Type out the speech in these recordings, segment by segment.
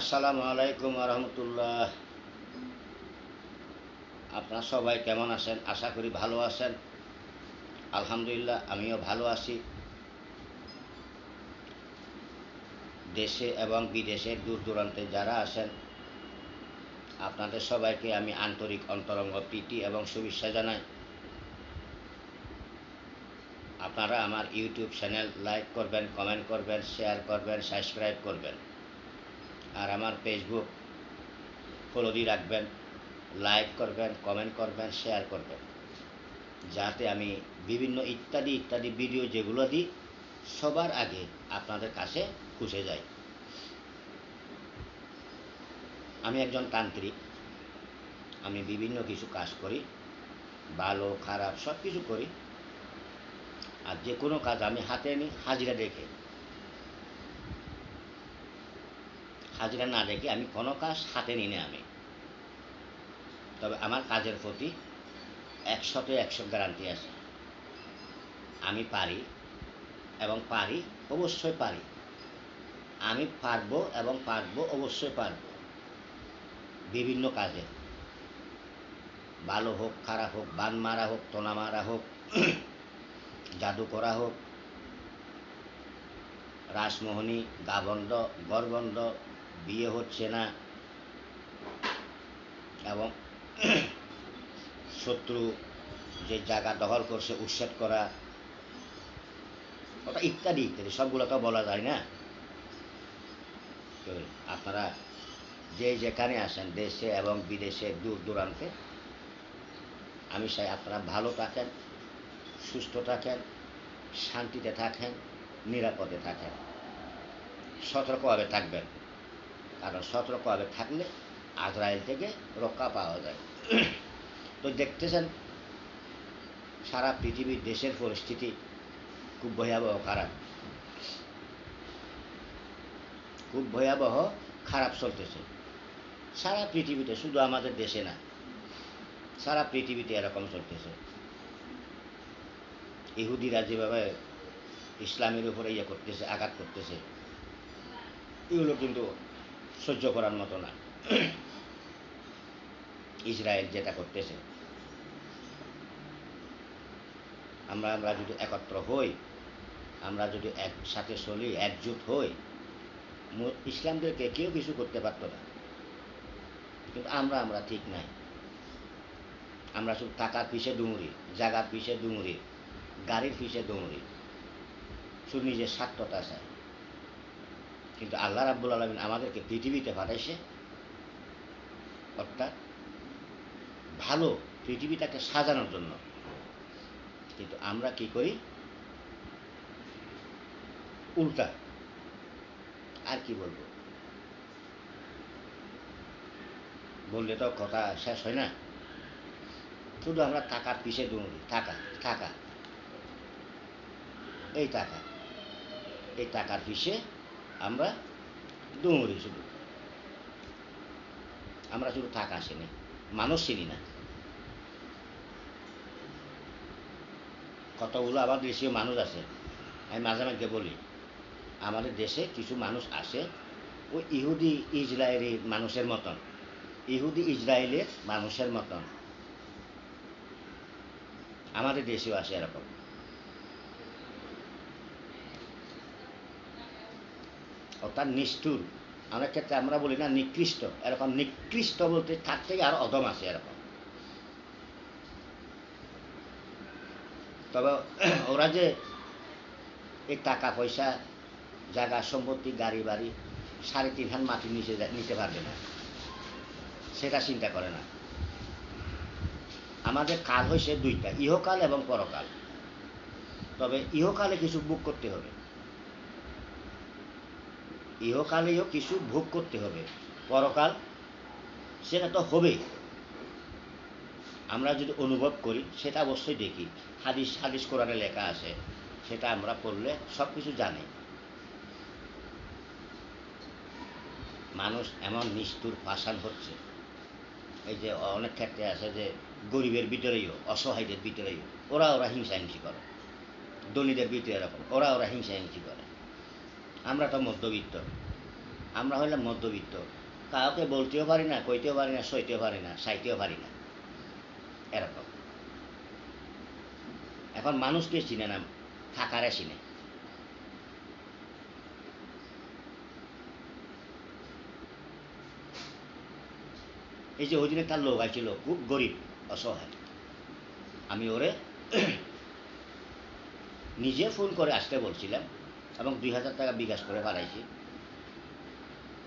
আসসালামু আলাইকুম রহমতুল্লাহ আপনারা সবাই কেমন আছেন? আশা করি ভালো আছেন। আলহামদুলিল্লাহ, আমিও ভালো আছি। দেশে এবং বিদেশে দূর দূরান্তে যারা আছেন, আপনাদের সবাইকে আমি আন্তরিক অন্তরঙ্গ প্রীতি এবং শুভেচ্ছা জানাই। আপনারা আমার ইউটিউব চ্যানেল লাইক করবেন, কমেন্ট করবেন, শেয়ার করবেন, সাবস্ক্রাইব করবেন। আর আমার ফেসবুক ফলো দিয়ে রাখবেন লাইক করবেন কমেন্ট করবেন শেয়ার করবেন। যাতে আমি বিভিন্ন ইত্যাদি ইত্যাদি ভিডিও যেগুলো দিই, সবার আগে আপনাদের কাছে খুঁজে যাই আমি একজন তান্ত্রিক। আমি বিভিন্ন কিছু কাজ করি, ভালো, খারাপ সব কিছু করি। আর যে কোনো কাজ আমি হাতে নিই, হাজিরা দেখে। হাজিরা না দেখে আমি কোনো কাজ হাতে নিই না আমি। তবে আমার কাজের প্রতি একশোতে একশো গ্যারান্টি আছে। আমি পারি এবং পারি, অবশ্যই পারি। আমি পারব এবং পারব, অবশ্যই পারব। বিভিন্ন কাজে। ভালো হোক, খারাপ হোক বান মারা হোক তোনা মারা হোক জাদু করা হোক, রাসমোহনী, গাবন্ধ, গড়বন্ধ বিয়ে হচ্ছে না। এবং শত্রু যে জায়গা দখল করছে, উচ্ছেদ করা, ওটা ইত্যাদি ইত্যাদি, সবগুলো তো বলা যায় না। আপনারা যে যেখানে আসেন, দেশে এবং বিদেশে দূর দূরান্তে, আমি চাই আপনারা ভালো থাকেন, সুস্থ থাকেন, শান্তিতে থাকেন, নিরাপদে থাকেন, সতর্কভাবে থাকবেন। কারণ সতর্কভাবে থাকলে আজরাইল থেকে রক্ষা পাওয়া যায়। তো দেখতেছেন, সারা পৃথিবীর দেশের পরিস্থিতি খুব ভয়াবহ খারাপ। খুব ভয়াবহ খারাপ চলতেছে। সারা পৃথিবীতে, শুধু আমাদের দেশে না, সারা পৃথিবীতে এরকম চলতেছে। ইহুদিরা যেভাবে ইসলামের উপরে ইয়ে করতেছে, আঘাত করতেছে, এগুলো কিন্তু সহ্য করার মতো না। ইসরায়েল যেটা করতেছে। আমরা আমরা যদি একত্র হই, আমরা যদি একসাথে চলি, একজুট হই ইসলামদেরকে কেউ কিছু করতে পারত না। কিন্তু আমরা আমরা ঠিক নাই। আমরা শুধু টাকার পিছে ডুমুরি, জাগার পিছে ডুমুরি, গাড়ির পিছে ডুমুরি। শুধু নিজের স্বার্থতা চায় কিন্তু আল্লাহ রাব্বুল আলমিন আমাদেরকে পৃথিবীতে পাঠাইছে। অর্থাৎ ভালো পৃথিবীটাকে সাজানোর জন্য। কিন্তু আমরা কি করি? উল্টা। আর কি বলব? বললে তো কথা শেষ হয় না। শুধু আমরা টাকার পিছে দৌড়ি। টাকা টাকা। এই টাকা। এই টাকার পিছে আমরা দৌড়ি শুধু। আমরা শুধু টাকা চিনি মানুষ চিনি না। কতগুলো আবার দেশীয় মানুষ আছে, আমি মাঝে মাঝে বলি, আমাদের দেশে কিছু মানুষ আছে, ওই ইহুদি ইসরায়েলি মানুষের মতন। ইহুদি ইসরায়েলের মানুষের মতন। আমাদের দেশেও আছে এরকম। অর্থাৎ নিষ্ঠুর। অনেক ক্ষেত্রে আমরা বলি না নিকৃষ্ট, এরকম নিকৃষ্ট বলতে তার থেকে আরও অদম আছে এরকম। তবে ওরা যে এই টাকা পয়সা, জায়গা, সম্পত্তি, গাড়ি বাড়ি, সাড়ে তিন হান মাটি নিচে নিতে পারবে না। সেটা চিন্তা করে না। আমাদের কাল হয়েছে দুইটা, ইহকাল এবং পরকাল। তবে ইহকালে কিছু বুক করতে হবে। ইহকালেও কিছু ভোগ করতে হবে। পরকাল সেটা তো হবেই। আমরা যদি অনুভব করি, সেটা অবশ্যই দেখি। হাদিস হাদিস কোরআনে লেখা আছে, সেটা আমরা পড়লে সব কিছু জানি। মানুষ এমন নিষ্ঠুর পাষাণ হচ্ছে। এই যে অনেক ক্ষেত্রে আছে যে, গরিবের ভিতরেই অসহায়দের ভিতরেই ওরা ওরা হিংসা হিংসি করে। ধনীদের ভিতরে এরকম ওরা ওরা হিংসা হিংসি করে। আমরা তো মধ্যবিত্ত। আমরা হইলাম মধ্যবিত্ত। কাউকে বলতেও পারি না, কইতেও পারি না, সইতেও পারি না, সাইতেও পারি না। এরকম। এখন মানুষকে চিনে না, থাকারে চিনে। এই যে ওই দিনে তার লোক আছিল খুব গরিব, অসহায়। আমি ওরে নিজে ফোন করে আসতে বলছিলাম এবং দুই হাজার টাকা বিকাশ করে পাঠাইছি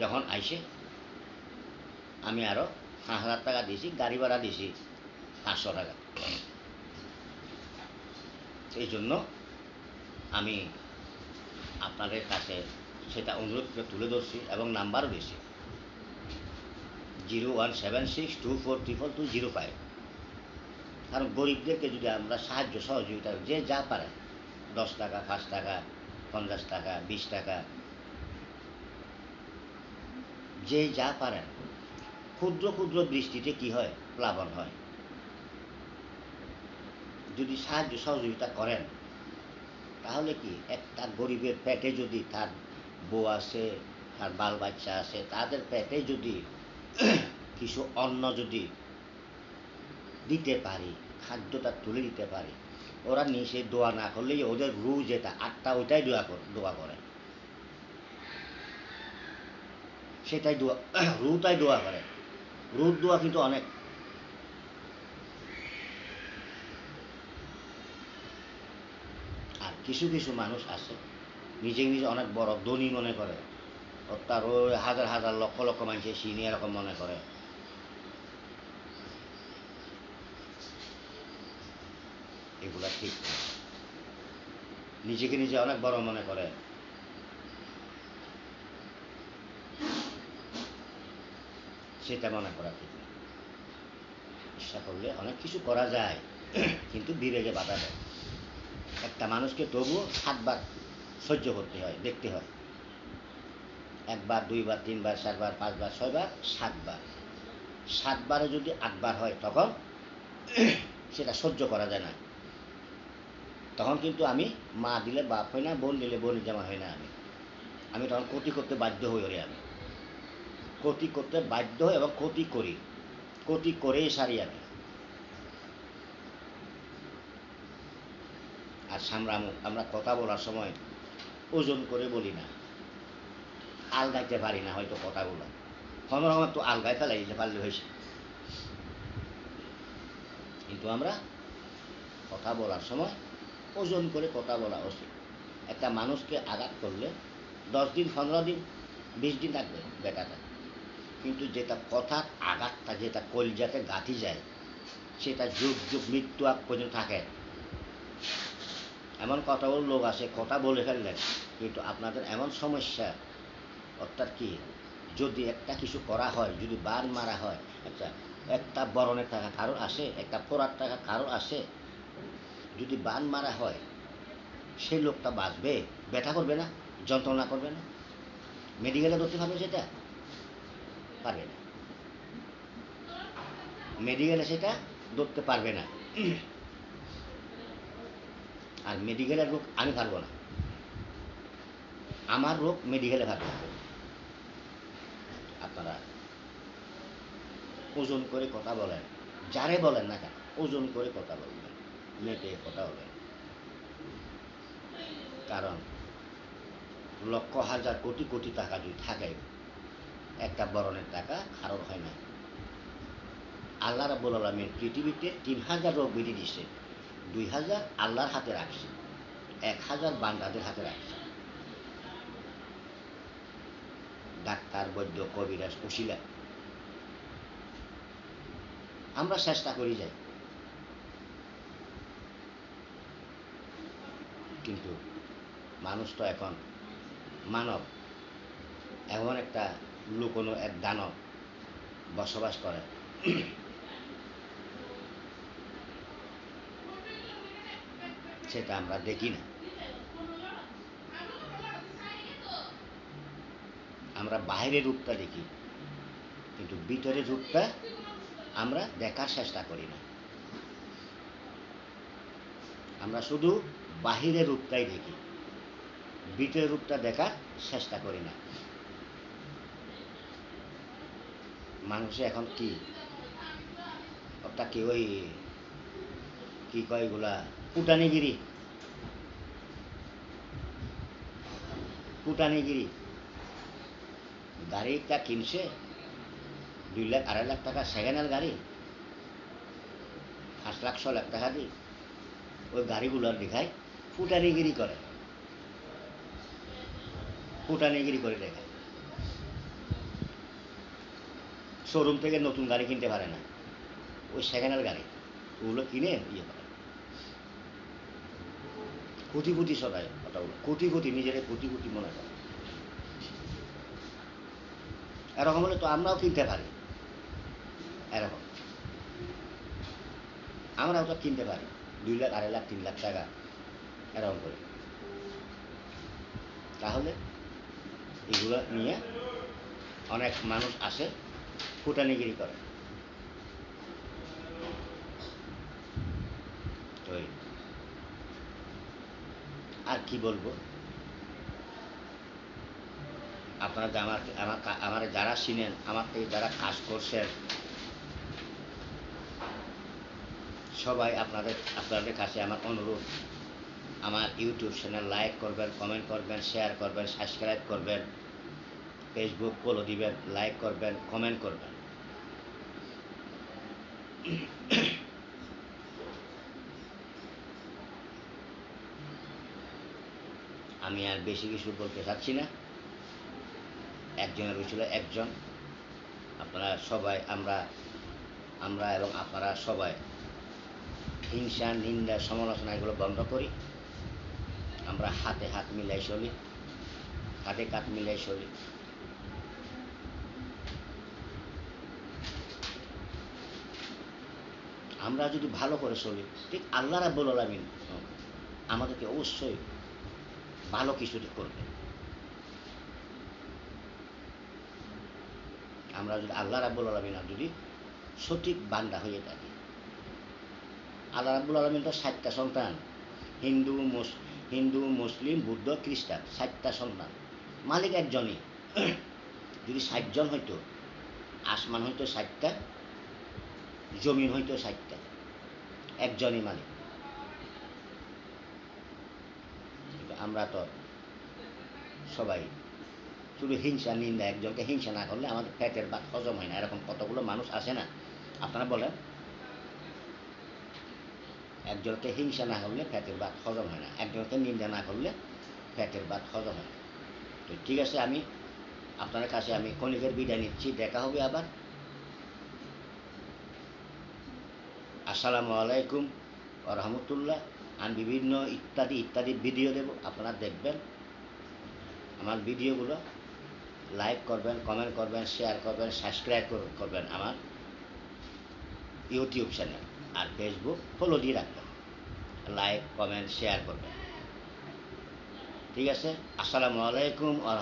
যখন আইসে, আমি আরও পাঁচ হাজার টাকা দিয়েছি, গাড়ি ভাড়া দিয়েছি পাঁচশো টাকা। এই জন্য আমি আপনাদের কাছে সেটা অনুরোধ করে তুলে ধরছি এবং নাম্বারও দিয়েছি। Zero one seven six two four triple two zero five. কারণ গরিবদেরকে যদি আমরা সাহায্য সহযোগিতা যে যা পারে, দশ টাকা, পাঁচ টাকা পঞ্চাশ টাকা, বিশ টাকা। যে যা পারেন, ক্ষুদ্র ক্ষুদ্র বৃষ্টিতে কি হয়? প্লাবন হয়। যদি সাহায্য সহযোগিতা করেন, তাহলে কি একটা গরিবের পেটে যদি তার বউ আছে, তার বাল বাচ্চা আছে, তাদের পেটে যদি কিছু অন্ন যদি দিতে পারি, খাদ্যটা তুলে দিতে পারি ওরা নিচে দোয়া না করলেই ওদের রু যেটা, আটটা ওইটাই দোয়া করে দোয়া করে। সেটাই দোয়া রুটাই দোয়া করে। রুর দোয়া কিন্তু অনেক। আর কিছু কিছু মানুষ আছে, নিজে নিজে অনেক বড় ধনী মনে করে তার হাজার হাজার লক্ষ লক্ষ মানুষের চিনি এরকম মনে করে। এগুলা ঠিক। নিজেকে নিজে অনেক বড় মনে করে। সেটা মনে করা ঠিক না। ইচ্ছা করলে অনেক কিছু করা যায়, কিন্তু বিবেকে বাধা দেয়। একটা মানুষকে তবুও সাতবার সহ্য করতে হয়, দেখতে হয়। একবার, দুইবার, তিনবার, চারবার, পাঁচবার, ছয়বার, সাতবার। সাতবারে যদি আটবার হয়, তখন সেটা সহ্য করা যায় না। তখন কিন্তু আমি মা দিলে বাপ হয় না, বোন দিলে বোন জামা হয় না আমি। আমি তখন ক্ষতি করতে বাধ্য হই ওরে আমি। ক্ষতি করতে বাধ্য হই এবং ক্ষতি করি। ক্ষতি করেই সারি আমি। আর সামরামু, আমরা কথা বলার সময় ওজন করে বলি না। আলগাইতে পারি না হয়তো কথাগুলো। কোনো রকম তো আলগাই ফেলাই দিতে পারলে হয়েছে। কিন্তু আমরা কথা বলার সময় ওজন করে কথা বলা উচিত। একটা মানুষকে আঘাত করলে দশ দিন, পনেরো দিন, বিশ দিন থাকবে বেটাটা। কিন্তু যেটা কথার আঘাতটা, যেটা কলজাতে গাঁথি যায়, সেটা যুগ যুগ মৃত্যু আগ পর্যন্ত থাকে। এমন কথাও লোক আছে কথা বলে ফেললেন, কিন্তু আপনাদের এমন সমস্যা, অর্থাৎ কি, যদি একটা কিছু করা হয়, যদি বান মারা হয় আচ্ছা একটা বরণের টাকা কারও আসে, একটা পোড়ার টাকা কারও আসে যদি বান মারা হয়, সেই লোকটা বাঁচবে, ব্যথা করবে না, যন্ত্রণা করবে না? মেডিকেলে ধরতে পারবে সেটা? পারবে না। মেডিকেলে সেটা ধরতে পারবে না। আর মেডিকেলের রোগ আমি পারব না। আমার রোগ মেডিকেলে পারব আপনারা ওজন করে কথা বলেন। যারে বলেন না কেন, ওজন করে কথা বলবেন। মেপে কথা বলেন কারণ লক্ষ হাজার কোটি কোটি টাকা যদি থাকে, একটা বরণের টাকা কারোর হয় না। আল্লাহ রাবুল আলমের পৃথিবীতে তিন হাজার রোগ বিধি দিচ্ছে দুই হাজার আল্লাহর হাতে রাখছে, এক হাজার বান্দাদের হাতে রাখছে। ডাক্তার, বৈদ্য, কবিরাজ উশিলা আমরা চেষ্টা করি যাই। কিন্তু মানুষ তো এখন মানব। এমন একটা লুকোনো এক দানব বসবাস করে। সেটা আমরা দেখি না। আমরা বাইরের রূপটা দেখি, কিন্তু ভিতরের রূপটা আমরা দেখার চেষ্টা করি না। আমরা শুধু বাহিরের রূপটাই দেখি। ভিতরের রূপটা দেখার চেষ্টা করি না। মানুষে এখন কি? অর্থাৎ কি ওই কি কয় এগুলা? পুটানিগিরি। পুটানিগিরি। গাড়িটা কিনছে, দুই লাখ, আড়াই লাখ টাকা সেকেন্ড হ্যান্ড গাড়ি। পাঁচ লাখ, ছ লাখ টাকা দিয়ে। ওই গাড়িগুলোর দেখায় ফুটানিগিরি করে। ফুটানিগিরি করে দেখায় শোরুম থেকে নতুন গাড়ি কিনতে পারে না। ওই সেকেন্ড হ্যান্ড গাড়ি, ওগুলো কিনে ইয়ে করে। কোটি কোটি সদায় কথাগুলো কোটি কোটি নিজের কোটি কোটি মনে করে। এরকম হলে তো আমরাও কিনতে পারি। এরকম। আমরাও তো কিনতে পারি। দুই লাখ, আড়াই লাখ, তিন লাখ টাকা। এরকম করে। তাহলে এগুলো নিয়ে অনেক মানুষ আসে, ফুটানিগিরি করে। আর কি বলব? আপনারা আমার আমার আমার যারা চিনেন, আমার থেকে যারা কাজ করছেন, সবাই আপনাদের আপনাদের কাছে আমার অনুরোধ। আমার ইউটিউব চ্যানেল লাইক করবেন কমেন্ট করবেন শেয়ার করবেন সাবস্ক্রাইব করবেন ফেসবুক ফলো দিবেন লাইক করবেন কমেন্ট করবেন। আমি আর বেশি কিছু বলতে চাচ্ছি না। একজনের হয়েছিল একজন। আপনারা সবাই, আমরা আমরা এবং আপনারা সবাই হিংসা, নিন্দা, সমালোচনা এগুলো বন্ধ করি। আমরা হাতে হাত মিলাই চলি, হাতে কাত মিলাই চলি। আমরা যদি ভালো করে চলি, ঠিক আল্লাহ রাব্বুল আলামিন আমাদেরকে অবশ্যই ভালো কিছু করবে আমরা যদি আল্লাহ রাব্বুল আলমিন যদি সঠিক বান্দা হয়ে থাকি। আল্লাহ রাব্বুল আলমিন তো ষাটটা সন্তান, হিন্দু মুস হিন্দু, মুসলিম, বুদ্ধ, খ্রিস্টান ষাটটা সন্তান মালিক একজনই। যদি ষাটজন হইতো, আসমান হইতো ষাটটা জমিন হইতো ষাটটা একজনই মালিক। আমরা তো সবাই শুধু হিংসা, নিন্দা, একজনকে হিংসা না করলে আমাদের পেটের ভাত হজম হয় না। এরকম কতগুলো মানুষ আসে না? আপনারা বলেন। একজনকে হিংসা না করলে পেটের ভাত হজম হয় না। একজনকে নিন্দা না করলে পেটের ভাত হজম হয় তো ঠিক আছে, আমি আপনার কাছে আমি কণিকের বিদায় নিচ্ছি। দেখা হবে আবার। আসসালামু আলাইকুম রহমতুল্লাহ। আমি বিভিন্ন ইত্যাদি ইত্যাদি ভিডিও দেব, আপনারা দেখবেন। আমার ভিডিওগুলো লাইক করবেন, কমেন্ট করবেন, শেয়ার করবেন, সাবস্ক্রাইব করবেন আমার ইউটিউব চ্যানেল। আর ফেসবুক ফলো দিয়ে রাখবেন। লাইক কমেন্ট শেয়ার করবেন। ঠিক আছে? আসসালামু আলাইকুম আ